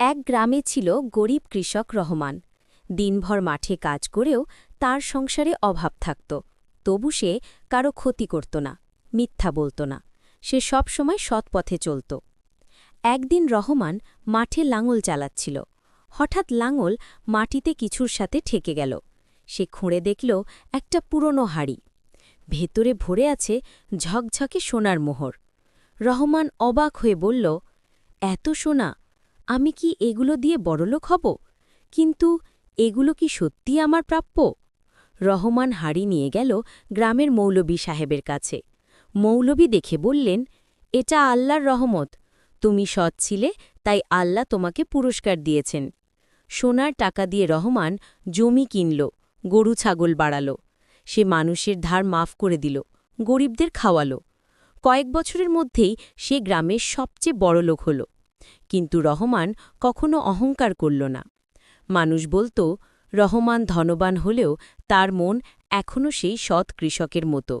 এক গ্রামে ছিল গরিব কৃষক রহমান। দিনভর মাঠে কাজ করেও তার সংসারে অভাব থাকত। তবু সে কারও ক্ষতি করত না, মিথ্যা বলত না, সে সব সময় সৎ পথে চলত। একদিন রহমান মাঠে লাঙল চালাচ্ছিল। হঠাৎ লাঙল মাটিতে কিছুর সাথে ঠেকে গেল। সে খুঁড়ে দেখল একটা পুরনো হাড়ি। ভেতরে ভরে আছে ঝকঝকে সোনার মোহর। রহমান অবাক হয়ে বলল, এত সোনা আমি কি এগুলো দিয়ে বড়লোক হব? কিন্তু এগুলো কি সত্যি আমার প্রাপ্য? রহমান হাড়ি নিয়ে গেল গ্রামের মৌলবী সাহেবের কাছে। মৌলবী দেখে বললেন, এটা আল্লাহর রহমত। তুমি সৎ ছিলে, তাই আল্লাহ তোমাকে পুরস্কার দিয়েছেন। সোনার টাকা দিয়ে রহমান জমি কিনল, গরু ছাগল বাড়াল। সে মানুষের ধার মাফ করে দিল, গরিবদের খাওয়ালো। কয়েক বছরের মধ্যেই সে গ্রামের সবচেয়ে বড় লোক হল। কিন্তু রহমান কখনো অহংকার করল না। মানুষ বলত, রহমান ধনবান হলেও তার মন এখনও সেই সৎ কৃষকের মতো।